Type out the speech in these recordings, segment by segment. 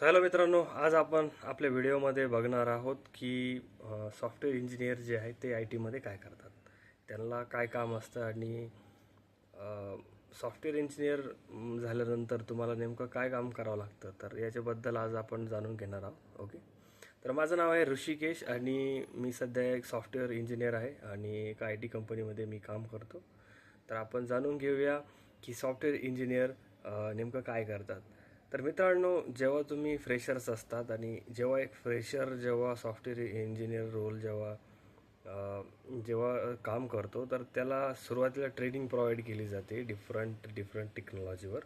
So hello मित्रांनो आज आपण आपल्या व्हिडिओमध्ये बघणार आहोत की सॉफ्टवेअर इंजिनियर जे आहेत ते आय टीमध्ये काय करतात. त्यांना काय काम असतं आणि सॉफ्टवेअर इंजिनियर झाल्यानंतर तुम्हाला नेमकं काय काम करावं लागतं तर याच्याबद्दल आज आपण जाणून घेणार आहोत ओके? तर माझं नाव आहे ऋषिकेश आणि मी सध्या एक सॉफ्टवेअर इंजिनियर आहे आणि एका आय टी कंपनीमध्ये मी काम करतो. तर आपण जाणून घेऊया की सॉफ्टवेअर इंजिनियर नेमकं काय करतात. तर मित्रांनो जेव्हा तुम्ही फ्रेशर्स असतात आणि जेव्हा एक फ्रेशर जेव्हा सॉफ्टवेअर इंजिनियर रोल जेव्हा जेव्हा काम करतो तर त्याला सुरुवातीला ट्रेनिंग प्रोव्हाइड केली जाते डिफरंट डिफरंट टेक्नॉलॉजीवर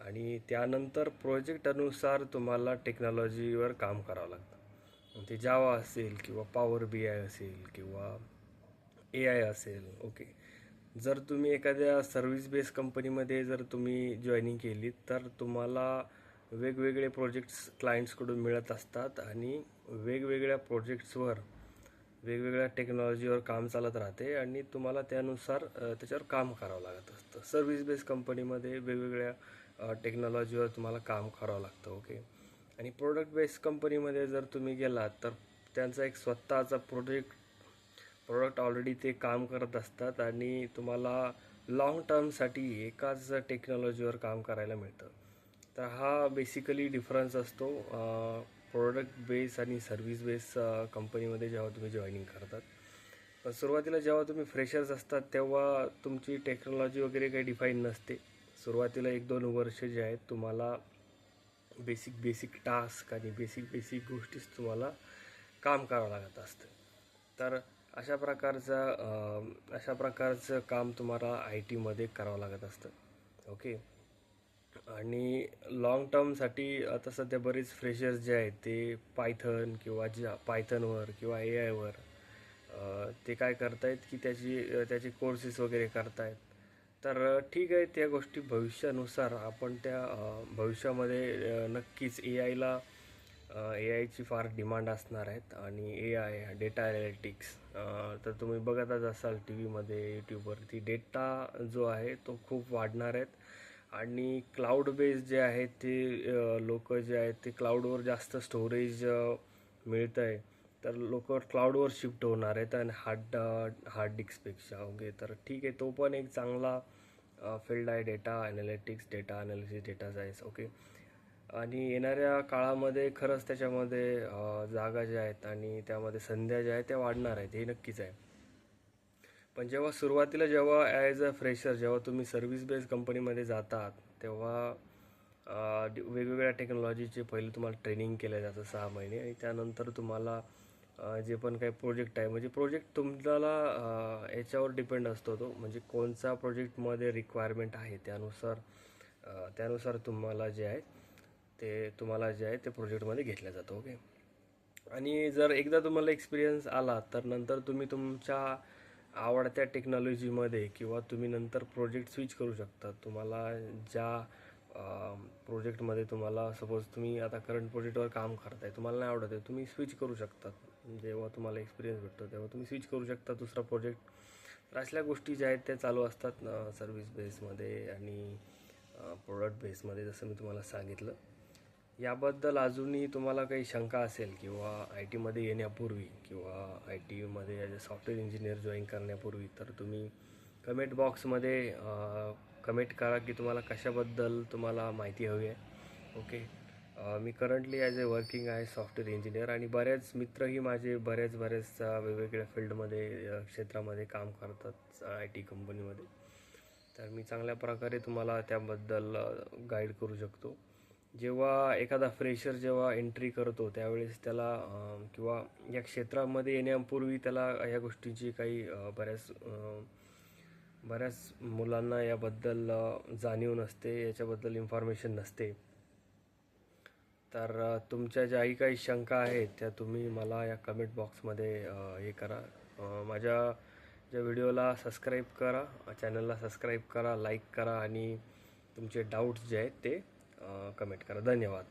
आणि त्यानंतर प्रोजेक्ट अनुसार तुम्हाला टेक्नॉलॉजीवर काम करावं लागतं. ते जावा असेल किंवा पॉवर बी आय असेल किंवा ए आय असेल ओके जर तुम्ही एखाद्या सर्व्हिस बेस कंपनीमध्ये जर तुम्ही जॉईनिंग केली तर तुम्हाला वेगवेगळे प्रोजेक्ट्स क्लायंट्सकडून मिळत असतात आणि वेगवेगळ्या प्रोजेक्ट्सवर वेगवेगळ्या टेक्नॉलॉजीवर काम चालत राहते आणि तुम्हाला त्यानुसार त्याच्यावर काम करावं लागत असतं. सर्व्हिस बेस कंपनीमध्ये वेगवेगळ्या टेक्नॉलॉजीवर तुम्हाला काम करावं लागतं ओके आणि प्रोडक्ट बेस कंपनीमध्ये जर तुम्ही गेलात तर त्यांचा एक स्वतःचा प्रोजेक्ट प्रोडक्ट ऑलरेडी ते काम करत असतात आणि तुम्हाला लाँग टर्मसाठी एकाच टेक्नॉलॉजीवर काम करायला मिळतं. तर हा बेसिकली डिफरन्स असतो. प्रोडक्ट बेस आणि सर्व्हिस बेस कंपनीमध्ये जेव्हा तुम्ही जॉईनिंग करतात. पण सुरुवातीला जेव्हा तुम्ही फ्रेशर्स असतात तेव्हा तुमची टेक्नॉलॉजी वगैरे काही डिफाईन नसते. सुरुवातीला एक दोन वर्ष जे आहेत तुम्हाला बेसिक बेसिक टास्क आणि बेसिक बेसिक गोष्टीच तुम्हाला काम करावं लागत असतं. तर अशा प्रकारचा अशा प्रकारचं काम तुम्हाला आय टीमध्ये करावं लागत असतं. ओके? आणि लाँग टर्मसाठी आता सध्या बरेच फ्रेशर्स जे आहेत ते पायथन किंवा ज्या पायथनवर किंवा ए आयवर ते काय करतायत की त्याची त्याचे कोर्सेस वगैरे करतायत. तर ठीक आहे त्या गोष्टी भविष्यानुसार आपण त्या भविष्यामध्ये नक्कीच ए आयला ए आयची फार डिमांड असणार आहेत आणि ए आय डेटा ॲनालिटिक्स तर तुम्ही बघतच असाल टी व्हीमध्ये यूट्यूबवरती डेटा जो आहे तो खूप वाढणार आहेत. आणि क्लाउड बेस जे आहे ते लोक जे आहेत ते क्लाउडवर जास्त स्टोरेज मिळतं आहे तर लोक क्लाउडवर शिफ्ट होणार आहेत आणि हार्ड हार्ड डिस्कपेक्षा ओके तर ठीक आहे तो पण एक चांगला फील्ड आहे. Data analytics data analysis data science okay. आणि येणाऱ्या काळामध्ये खरंच त्याच्यामध्ये जागा ज्या आहेत आणि त्यामध्ये संध्या ज्या आहेत त्या वाढणार आहेत हे नक्कीच आहे. पण जेव्हा सुरुवातीला जेव्हा ॲज अ फ्रेशर जेव्हा तुम्ही सर्व्हिस बेस्ड कंपनीमध्ये जातात तेव्हा वेगवेगळ्या टेक्नॉलॉजीचे पहिले तुम्हाला ट्रेनिंग केलं जातं सहा महिने आणि त्यानंतर तुम्हाला जे पण काही प्रोजेक्ट आहे म्हणजे प्रोजेक्ट तुम्हाला याच्यावर डिपेंड असतो तो. म्हणजे कोणचा प्रोजेक्टमध्ये रिक्वायरमेंट आहे त्यानुसार त्यानुसार तुम्हाला जे आहे ते तुम्हाला जे आहे ते प्रोजेक्टमध्ये घेतलं जातं ओके आणि जर एकदा तुम्हाला एक्सपिरियन्स आला तर नंतर तुम्ही तुमच्या आवडत्या टेक्नॉलॉजीमध्ये किंवा तुम्ही नंतर प्रोजेक्ट स्विच करू शकता. तुम्हाला ज्या प्रोजेक्टमध्ये तुम्हाला सपोज तुम्ही आता करंट प्रोजेक्टवर काम करताय तुम्हाला नाही आवडत आहे तुम्ही स्विच करू शकता. जेव्हा तुम्हाला एक्सपिरियन्स भेटतो तेव्हा तुम्ही स्विच करू शकता दुसरा प्रोजेक्ट तर असल्या गोष्टी ज्या आहेत त्या चालू असतात सर्व्हिस बेसमध्ये आणि प्रोडक्ट बेसमध्ये जसं मी तुम्हाला सांगितलं. याबद्दल अजूनही तुम्हाला काही शंका असेल किंवा आय टीमध्ये येण्यापूर्वी किंवा आय टीमध्ये as a software engineer join करण्यापूर्वी तर तुम्ही कमेंट बॉक्समध्ये कमेंट करा की तुम्हाला कशाबद्दल तुम्हाला माहिती हवी आहे. ओके मी करंटली ॲज अ वर्किंग आहे सॉफ्टवेअर इंजिनियर आणि बऱ्याच मित्रही माझे बऱ्याच बऱ्याच वेगवेगळ्या फील्डमध्ये क्षेत्रामध्ये काम करतात आय टी कंपनीमध्ये तर मी चांगल्या प्रकारे तुम्हाला त्याबद्दल गाईड करू शकतो. जेव्हा एखादा फ्रेशर जेव्हा एंट्री करतो त्यावेळेस त्याला किंवा या क्षेत्रामध्ये येण्यापूर्वी त्याला या गोष्टींची काही बऱ्याच बऱ्याच मुलांना याबद्दल जाणीव नसते याच्याबद्दल इन्फॉर्मेशन नसते. तर तुमच्या ज्याही काही शंका आहेत त्या तुम्ही मला या कमेंट बॉक्समध्ये हे करा. माझ्या ज्या व्हिडिओला सबस्क्राईब करा चॅनलला सबस्क्राईब करा लाईक करा आणि तुमचे डाऊट्स जे आहेत ते कमेंट करा. धन्यवाद.